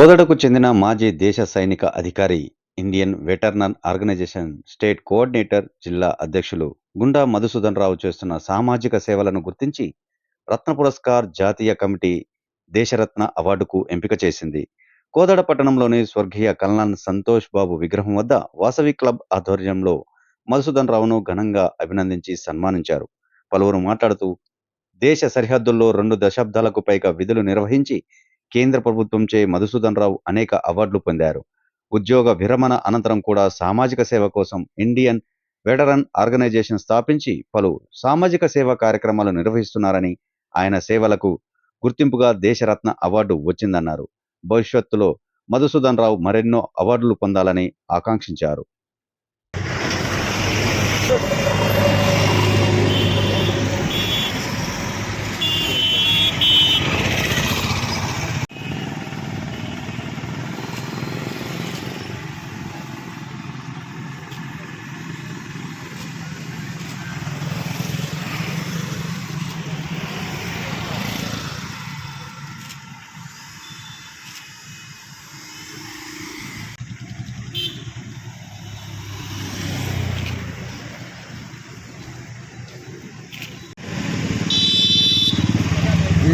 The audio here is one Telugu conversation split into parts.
కోదడకు చెందిన మాజీ దేశ సైనిక అధికారి Indian veteran organisation state coordinator జిల్లా అధ్యక్షులు గుండా మధుసూదన్ రావు చేస్తున్న సామాజిక సేవలను గుర్తించి రత్న పురస్కార్ జాతీయ కమిటీ దేశరత్న అవార్డుకు ఎంపిక చేసింది. కోదడ పట్టణంలోని స్వర్గీయ కల్నాన్ సంతోష్ బాబు విగ్రహం వద్ద వాసవి క్లబ్ ఆధ్వర్యంలో మధుసూదన్ రావును ఘనంగా అభినందించి సన్మానించారు. పలువురు మాట్లాడుతూ దేశ సరిహద్దుల్లో రెండు దశాబ్దాలకు పైగా విధులు నిర్వహించి కేంద్ర ప్రభుత్వంచే మధుసూదన్ రావు అనేక అవార్డులు పొందారు. ఉద్యోగ విరమణ అనంతరం కూడా సామాజిక సేవ కోసం ఇండియన్ వెటరన్ ఆర్గనైజేషన్ స్థాపించి పలు సామాజిక సేవా కార్యక్రమాలు నిర్వహిస్తున్నారని ఆయన సేవలకు గుర్తింపుగా దేశరత్న అవార్డు వచ్చిందన్నారు. భవిష్యత్తులో మధుసూదన్ రావు మరెన్నో అవార్డులు పొందాలని ఆకాంక్షించారు.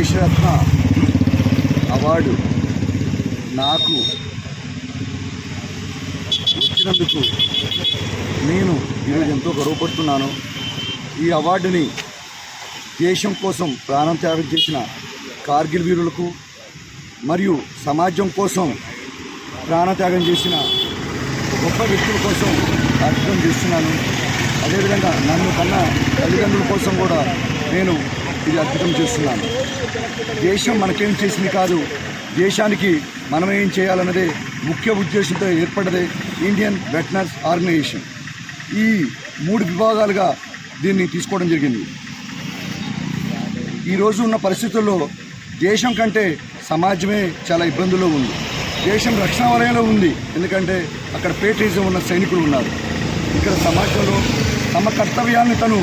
దేశరత్న అవార్డు నాకు వచ్చినందుకు నేను ఈరోజు ఎంతో గర్వపడుతున్నాను. ఈ అవార్డుని దేశం కోసం ప్రాణం త్యాగం చేసిన కార్గిల్ వీరులకు మరియు సమాజం కోసం ప్రాణత్యాగం చేసిన గొప్ప వ్యక్తుల కోసం అర్థం చేస్తున్నాను అదేవిధంగా నన్ను కన్నా తల్లిదండ్రుల కోసం కూడా నేను ఇది అద్భుతం చేస్తున్నాను దేశం మనకేం చేసింది కాదు. దేశానికి మనం ఏం చేయాలన్నదే ముఖ్య ఉద్దేశంతో ఏర్పడ్డదే ఇండియన్ వెటనర్స్ ఆర్గనైజేషన్ ఈ మూడు విభాగాలుగా దీన్ని తీసుకోవడం జరిగింది. ఈరోజు ఉన్న పరిస్థితుల్లో దేశం కంటే సమాజమే చాలా ఇబ్బందుల్లో ఉంది. దేశం రక్షణ వలయంలో ఉంది. ఎందుకంటే అక్కడ పేట్రిజం ఉన్న సైనికులు ఉన్నారు. ఇక్కడ సమాజంలో తమ కర్తవ్యాన్ని తను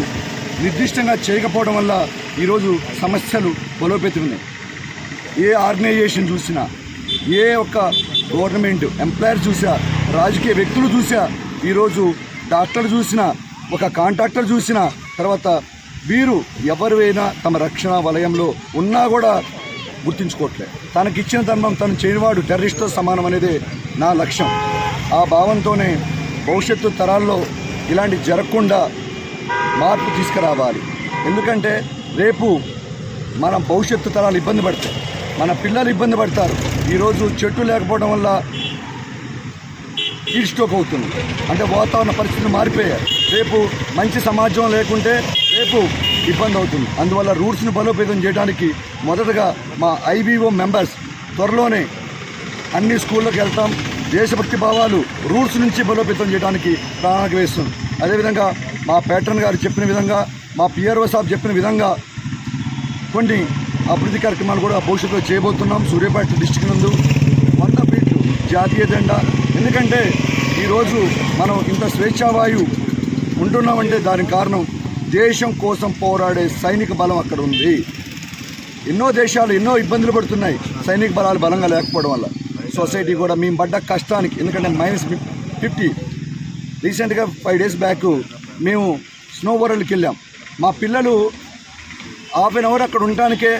నిర్దిష్టంగా చేయకపోవడం వల్ల ఈరోజు సమస్యలు బలోపేతున్నాయి ఏ ఆర్గనైజేషన్ చూసినా ఏ ఒక్క గవర్నమెంట్ ఎంప్లాయర్ చూసా రాజకీయ వ్యక్తులు చూసా ఈరోజు డాక్టర్ చూసినా ఒక కాంట్రాక్టర్ చూసినా తర్వాత వీరు ఎవరైనా తమ రక్షణ వలయంలో ఉన్నా కూడా గుర్తించుకోవట్లే. తనకిచ్చిన ధర్మం తను చేయనివాడు టెర్రరిస్ట్తో సమానం అనేది నా లక్ష్యం. ఆ భావంతోనే భవిష్యత్తు తరాల్లో ఇలాంటి జరగకుండా మార్పు తీసుకురావాలి. ఎందుకంటే రేపు మన భవిష్యత్తు తరాలు ఇబ్బంది పడతాయి మన పిల్లలు ఇబ్బంది పడతారు. ఈరోజు చెట్టు లేకపోవడం వల్ల హీట్ స్ట్రోక్ అవుతుంది. అంటే వాతావరణ పరిస్థితులు మారిపోయాయి. రేపు మంచి సమాజం లేకుంటే రేపు ఇబ్బంది అవుతుంది. అందువల్ల రూట్స్ను బలోపేతం చేయడానికి మొదటగా మా ఐబీఓ మెంబర్స్ త్వరలోనే అన్ని స్కూళ్ళకి వెళ్తాం. దేశభక్తి భావాలు రూట్స్ నుంచి బలోపేతం చేయడానికి ప్రణాళిక వేస్తుంది అదేవిధంగా మా ప్యాటర్న్ గారు చెప్పిన విధంగా మా పిఆర్ఓ సాబ్ చెప్పిన విధంగా కొన్ని అభివృద్ధి కార్యక్రమాలు కూడా భవిష్యత్తులో చేయబోతున్నాం. సూర్యాపేట డిస్టిక్ నందు వంద ఫీట్లు జాతీయ జెండా. ఎందుకంటే ఈరోజు మనం ఇంత స్వేచ్ఛావాయు ఉంటున్నామంటే దానికి కారణం దేశం కోసం పోరాడే సైనిక బలం అక్కడ ఉంది. ఎన్నో దేశాలు ఎన్నో ఇబ్బందులు పడుతున్నాయి సైనిక బలాలు బలంగా లేకపోవడం వల్ల. సొసైటీ కూడా మేము పడ్డ కష్టానికి ఎందుకంటే మైనస్ ఫిఫ్టీ. రీసెంట్గా ఫైవ్ డేస్ బ్యాక్ మేము స్నో వరల్డ్కి వెళ్ళాం. మా పిల్లలు హాఫ్ అన్ అవర్ అక్కడ ఉండటానికే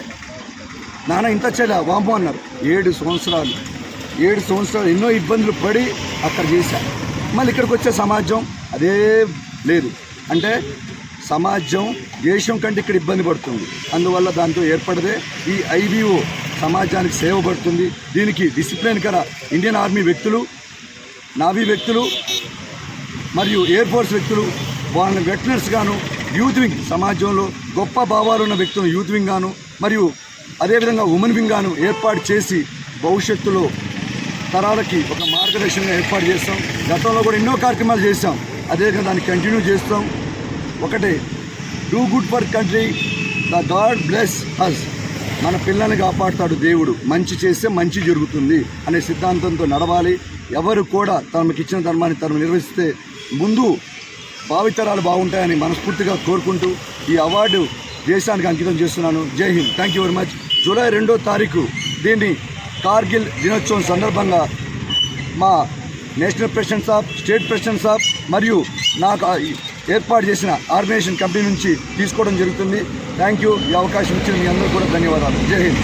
నాన్న ఇంత చెల్ల వాంపు అన్నారు. ఏడు సంవత్సరాలు ఏడు సంవత్సరాలు ఎన్నో ఇబ్బందులు పడి అక్కడ చేశారు మళ్ళీ ఇక్కడికి వచ్చే సమాజం అదే లేదు. అంటే సమాజం దేశం కంటే ఇక్కడ ఇబ్బంది పడుతుంది. అందువల్ల దాంతో ఏర్పడదే ఈ ఐబీఓ సమాజానికి సేవ పడుతుంది. దీనికి డిసిప్లిన్ గల ఇండియన్ ఆర్మీ వ్యక్తులు నావీ వ్యక్తులు మరియు ఎయిర్ ఫోర్స్ వ్యక్తులు వాళ్ళని వెటనర్స్ గాను యూత్ వింగ్ సమాజంలో గొప్ప భావాలు ఉన్న వ్యక్తులను యూత్ వింగ్ గాను మరియు అదేవిధంగా ఉమెన్ వింగ్ గాను ఏర్పాటు చేసి భవిష్యత్తులో తరాలకి ఒక మార్గదర్శనంగా ఏర్పాటు చేస్తాం. గతంలో కూడా ఎన్నో కార్యక్రమాలు చేస్తాం అదేవిధంగా దాన్ని కంటిన్యూ చేస్తాం. ఒకటే do good for country the God bless us మన పిల్లల్ని కాపాడుతాడు దేవుడు. మంచి చేస్తే మంచి జరుగుతుంది అనే సిద్ధాంతంతో నడవాలి. ఎవరు కూడా తమకిచ్చిన ధర్మాన్ని తను నిర్వహిస్తే ముందు భావితరాలు బాగుంటాయని మనస్ఫూర్తిగా కోరుకుంటూ ఈ అవార్డు దేశానికి అంకితం చేస్తున్నాను. జై Hind. Thank you very much July రెండో తారీఖు దీన్ని కార్గిల్ దినోత్సవం సందర్భంగా మా national presidents of state presidents of మరియు నాకు ఏర్పాటు చేసిన ఆర్గనైజేషన్ కంపెనీ నుంచి తీసుకోవడం జరుగుతుంది. థ్యాంక్ యూ ఈ అవకాశం ఇచ్చిన మీ అందరూ కూడా ధన్యవాదాలు. జై హింద్.